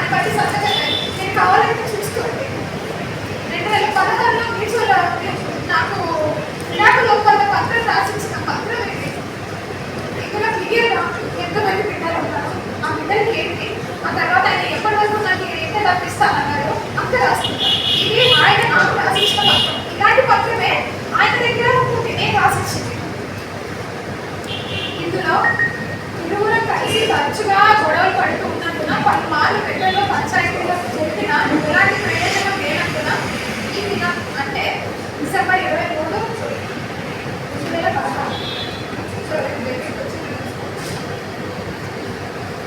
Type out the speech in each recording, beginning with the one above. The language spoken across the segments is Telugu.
దాన్ని బట్టి సంతకం నేను కావాలంటే చూసుకోండి రెండు వేల పదహారులో మీషోలో నాకు విడాకుల ఒప్పంద పత్రం రాసిచ్చిన పత్రం ఏంటి ఇందులో క్లియర్గా ఎంతమంది బిడ్డలు ఉన్నారు ఆ బిడ్డలకి ఏంటి ఆ తర్వాత ఆయన ఎప్పటి వరకు నాకు ఎంత తప్పిస్తానన్నారు అంత ఇది ఆయన నాకు రాసిచ్చిన పత్రం ఇలాంటి పత్రమే ఆయన దగ్గర ఉంటుంది నేను రాసిచ్చింది ఇందులో ఇరువురు కలిసి తరచుగా గొడవలు పడుతూ ఉన్నందున పలుమార్లు బిడ్డల్లో పంచాయతీలో చెప్పిన ఎలాంటి ప్రయోజనం లేనందున ఈ దినం అంటే డిసెంబర్ ఇరవై మూడు రెండు వేల పదహారు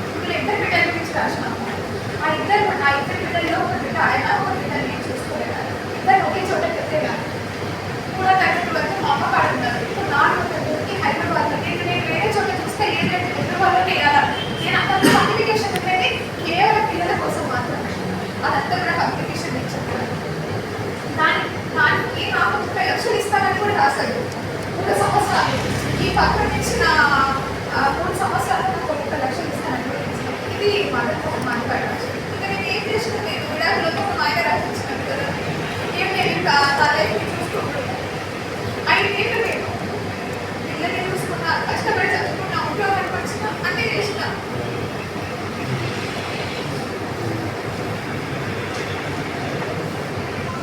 ఇప్పుడు ఇద్దరు బిడ్డల గురించి రాసినాము ఆ ఇద్దరు ఆ ఇద్దరు బిడ్డల్లో ఒక బిడ్డ ఆయన ఒక బిడ్డ నేను చూసుకోలేదు ఇద్దరు ఒకే చోట పెట్టేవారు మూడో తరగతి వరకు మా అమ్మ కాడ ఉన్నారు ఇప్పుడు నాలుగో తరగతికి హైదరాబాద్లో నేను నేను వేరే చోట చూస్తే ఏంటంటే హైదరాబాద్లో వేయాలా నేను అంత కమ్యూనికేషన్ ఉండేది కేవలం పిల్లల కోసం మాత్రమే అదంతా కూడా కమ్యూనికేషన్ నేను చెప్పాను దాని దానికి నాకు ముప్పై లక్షలు ఇస్తానని కూడా రాశాడు మూడు సంవత్సరాలు ఈ మూడు సంవత్సరాలు నాకు లక్షలు ఇది మదర్ మాట్లాడారు ఇంకా నేను ఏం చేసిన నేను విడాకులతో ఆయన రాసిచ్చినాను కదా. ఏం నేను ఇంకా నా లైఫ్ చూసుకుంటున్నాను నేను పిల్లల్ని చూసుకున్నా కష్టపడి చదువుకున్నా ఉద్యోగానికి వచ్చిన అన్నీ చేసిన.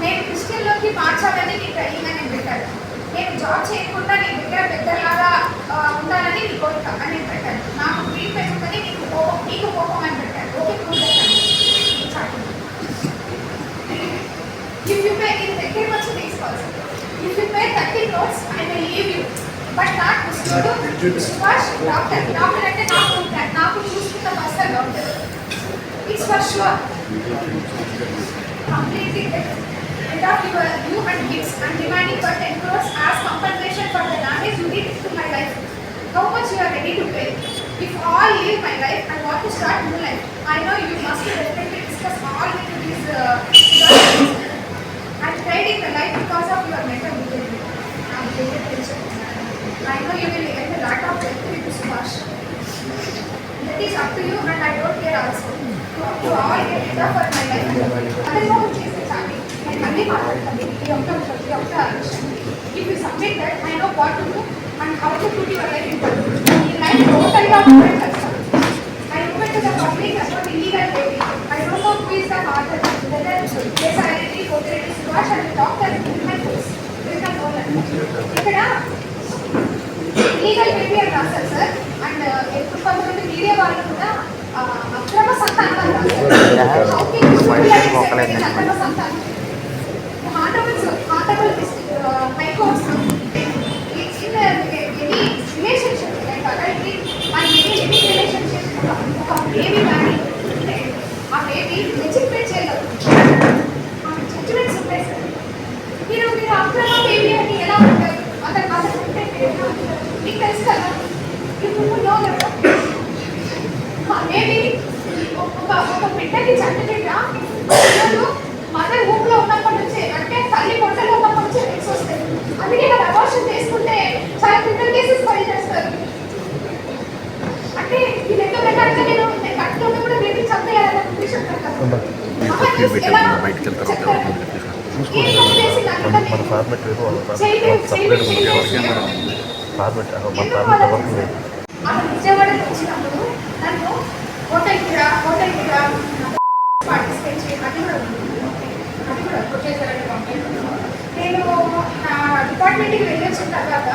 నేను క్రిస్టియన్లోకి మార్చాలని నీకు అనేది పెట్టాను. నేను జాబ్ చేయకుండా నీ దగ్గర పెద్దలాగా ఉండాలని నీ కోరిక అని నేను పెట్టాను నాకు గ్రీన్ పెట్టుకుని నీకు కోపం నీకు కోపం అని పెట్టాను ఓకే ఇఫ్ యూ పే ఇది దగ్గరికి వచ్చి తీసుకోవాలి if you pay thirty crores I will leave you but not చూడు సుభాష్ డాక్టర్ డాక్టర్ అంటే నాకు నాకు చూసుకున్న person doctor it's for sure completely. Rid of your you and gifts and demanding for 10 crores as compensation for the damage you did to my life. How much you are ready to pay? If all leave my life and want to start new life, I know you must definitely discuss all these uh, మాట్లాడతాను ఈ ఒక్క ఈ ఒక్క విషయం if you submit that I know what to do and how to put your life in ఈ లైఫ్ టోటల్గా మూమెంట్ చేస్తాను I moment the public about illegal baby I don't know who is the father whether SIT Kotireddy Subhash and doctor my face ఇక్కడ లీగల్ బేబీ అని రాస్తారు సార్ అండ్ ఎప్పుడు కొంతమంది మీడియా వాళ్ళు కూడా అక్రమ సంతానం అని How you as అక్రమ సంతానం ఒక బిడ్డకి కానీ ఉంటే ఆ బేబీ లెజిటిమేట్ చేయగలరు జడ్జిమెంట్స్ ఉంటాయి సార్ మీరు మీరు అక్రమ బేబీ అని ఎలా ఉంటారు అతను అతను ఉంటే మీరు ఎలా ఉంటారు మీకు తెలుసు కదా ఇప్పుడు నో కదా ఆ బేబీ ఒక ఒక బిడ్డకి చంటిబిడ్డ పిల్లలు మదర్ ఊప్లో ఉన్నప్పటి నుంచే అంటే తల్లి పొట్టలో ఉన్నప్పటి నుంచే రిక్స్ వస్తాయి అందుకే వాళ్ళు అబార్షన్ చేసుకుంటే చాలా క్రిమినల్ కేసెస్ ఫైల్ చేస్తారు అంటే ఈ లెక్క ప్రకారంగా నేను నేను కట్టుకుంటూ కూడా బేబీ చంపేయాలన్న ఉద్దేశం కదా ఎలా బయటికి వెళ్తారు చెప్తారు? ఏం తప్పు చేసింది మన ఫార్మెట్ వాళ్ళ చైల్డ్ సపరేట్ ఫార్మెట్ మన ఫార్మెట్ ఎవరికి లేదు. నేను నా డిపార్ట్మెంట్కి వెళ్ళి వచ్చిన తర్వాత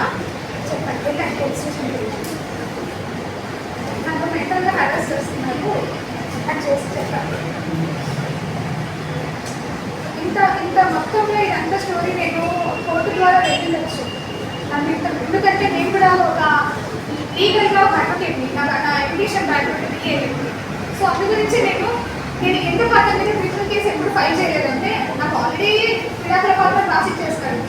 చెప్పండి వెళ్ళండి పోలీస్ స్టేషన్కి వెళ్ళాను నన్ను మెంటల్గా హెరాస్ చేస్తున్నారు అది చేసి చెప్పాను ఇంత ఇంత మొత్తంలో ఇదంతా స్టోరీ నేను కోర్టు ద్వారా వెళ్ళవచ్చు నన్ను ఇంత ఎందుకంటే నేను కూడా ఒక లీగల్గా ఒక అడ్వకేట్ని నా నా అప్లికేషన్ బ్యాక్గ్రౌండ్ బిఏ సో అందు గురించి నేను నేను ఎందుకు అతని మీద క్రిమినల్ కేసు ఎప్పుడు ఫైల్ చేయలేదంటే నాకు ఆల్రెడీ విడాకుల పాత్ర రాసి చేస్తాడు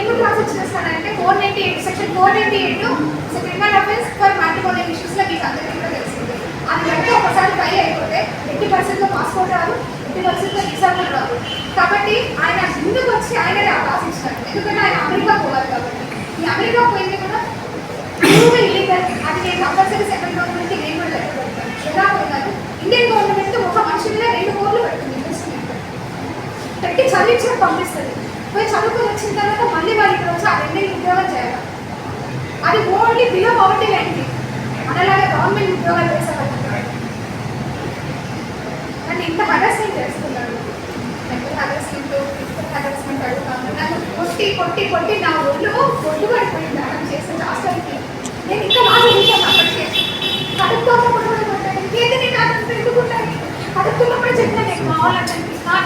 ఎందుకు రాసి చేస్తానంటే four ninety eight section four ninety eight so criminal offence for matrimonial ఇష్యూస్లో మీకు అందరికీ కూడా తెలిసింది. అది అంటే ఒకసారి ట్రై అయిపోతే ఎయిటీ పర్సెంట్లో పాస్పోర్ట్ రాదు ఎయిటీ పర్సెంట్లో వీసా కూడా రాదు. కాబట్టి ఆయన ముందుకు వచ్చి ఆయనే రాసిచ్చినాడు ఎందుకంటే ఆయన అమెరికా పోవాలి కాబట్టి. ఈ అమెరికా పోయింది కూడా అది నేను కంపల్సరీ గవర్నమెంట్ నేను కూడా ఎలా కొన్నాను ఇండియన్ గవర్నమెంట్ ఒక మనిషి రెండు కోట్లు పెడుతుంది ఇన్వెస్ట్మెంట్ పెట్టి పంపిస్తుంది పోయి చదువుకొని వచ్చిన తర్వాత మళ్ళీ వాళ్ళు ఇక్కడ వచ్చి ఆ అది ఓన్లీ బిలో పవర్టీ లాంటి మనలాగా గవర్నమెంట్ ఉద్యోగాలు చేసేవాళ్ళు నన్ను ఇంత హరాస్మెంట్ చేస్తున్నాను హరాస్మెంట్ హరాస్మెంట్ అడుగుతాను నన్ను కొట్టి కొట్టి కొట్టి నా ఒళ్ళు ఒడ్డు పడిపోయింది. చేసిన రాష్ట్రానికి నేను ఇంకా బాగా చదువుతాను అప్పటికే కడుపుతున్నప్పుడు కూడా కొట్టాను కడుపుతున్నప్పుడు చెప్పిన నేను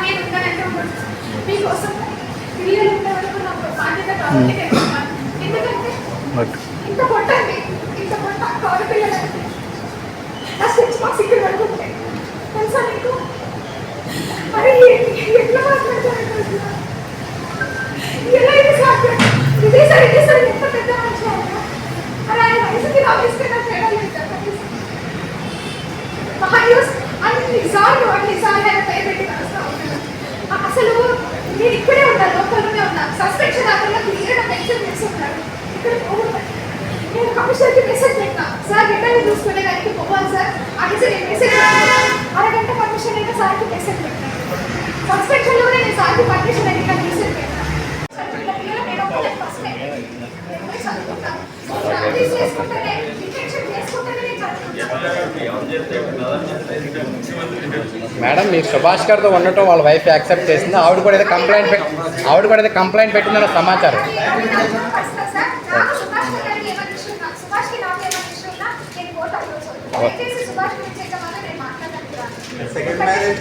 నేను ఉన్నానంటే మీకోసం పిల్లలు నాకు బాధ్యత కాబట్టి నేను ఎందుకంటే ఇంత కొట్టండి ఇంత కొట్ట కాదు పిల్లలు నా స్విచ్ బాక్స్ ఇక్కడ వరకు ఉంటాయి తెలుసా నీకు మరి ఎట్లా మాట్లాడతారు తెలుసా? ఎలా ఇది సాధ్యం ఇదే సార్ ఇదే సార్ ఎంత పెద్ద మనిషి ఆయన మరి ఆయన వయసుకి నా వయసుకి నాకు తేడా లేదు కదా కనీసం. మహాన్యూస్ అన్నిసార్లు అన్నిసార్లు ఆయన పేరు పెట్టి కలుస్తా ఉంటాను అసలు నేను ఇక్కడే ఉన్నాను లోపలనే ఉన్నా సస్పెన్షన్ ఆకుండా క్లియర్గా మెన్షన్ చేసి ఉన్నాడు ఇక్కడ పోకూడదు నేను కమిషనర్కి మెసేజ్ పెట్టినా సార్ రిటర్న్ చూసుకునే దానికి పోవాలి సార్ అనేసి నేను మెసేజ్ అరగంట పర్మిషన్ అయితే సార్కి మెసేజ్ పెట్టాను సస్పెన్షన్లో కూడా నేను సార్కి పర్మిషన్ అయితే మెసేజ్ పెట్టాను సార్ వీళ్ళ పిల్లలు నేను ఒక్కటే ఫస్ట్ నేను పోయి చదువుకుంటాను ప్రాక్టీస్ చేసుకుంటేనే ఇంటెన్షన్ చేసుకుంటేనే నేను చదువుకుంటాను మేడం మీరు సుభాష్ గారితో ఉండటం వాళ్ళ వైఫ్ యాక్సెప్ట్ చేసింది. ఆవిడ కూడా ఏదో కంప్లైంట్ పెట్టి ఆవిడ కూడా ఏదో కంప్లైంట్ పెట్టిందన్న సమాచారం. సెకండ్ మ్యారేజ్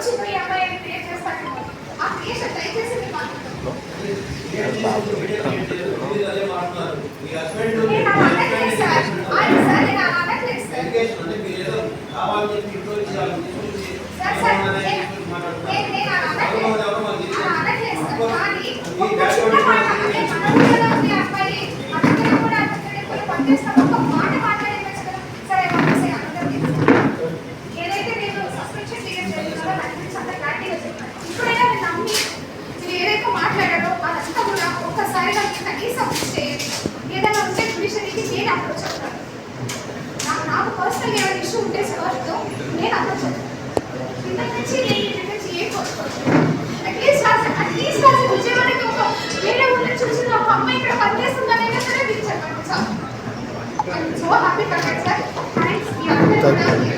వచ్చి పోయి అమ్మాయిని క్రియేట్ చేస్తాను ఆ క్రియేషన్ దయచేసి మాట్లాడండి. నేను అనట్లేదు సార్ ఆయన సార్ నేను అలా అనట్లేదు సార్ సార్ సార్ నేను నేను నేను అలా అనట్లేదు అలా అనట్లేదు సార్ కానీ ఒక చిన్న మాట అదే మన ఊళ్ళో ఉంది అబ్బాయి అందరం కూడా అతను పోయి పనిచేస్తాం ఒక మాట మాట్లాడేయచ్చు కదా సరే పంపిస్తే అందరం తెలుసు ఏదైతే నేను సస్పెన్షన్ పీరియడ్ చేస్తున్నారో దాని గురించి అంత క్లారిటీగా చెప్పాను ఇప్పుడైనా నేను నమ్మి మీరు ఏదైతే మాట్లాడారో అదంతా కూడా ఒక్కసారి నాకు కనీసం చేయండి ఏదైనా ఉంటే జుడిషియరీకి నేను అప్రోచ్ అవుతాను నాకు నాకు పర్సనల్ ఏమైనా ఇష్యూ ఉంటే సార్తో నేను అప్రోచ్ అవుతాను ఇంతకు నుంచి నేను ఇంటి నుంచి ఏం కోరుకోవచ్చు అట్లీస్ట్ అట్లీస్ట్ అసలు విజయవాడకి ఒక వేరే ఊళ్ళో చూసిన ఒక అమ్మాయి ఇక్కడ పనిచేస్తుందనే సరే మీరు చెప్పండి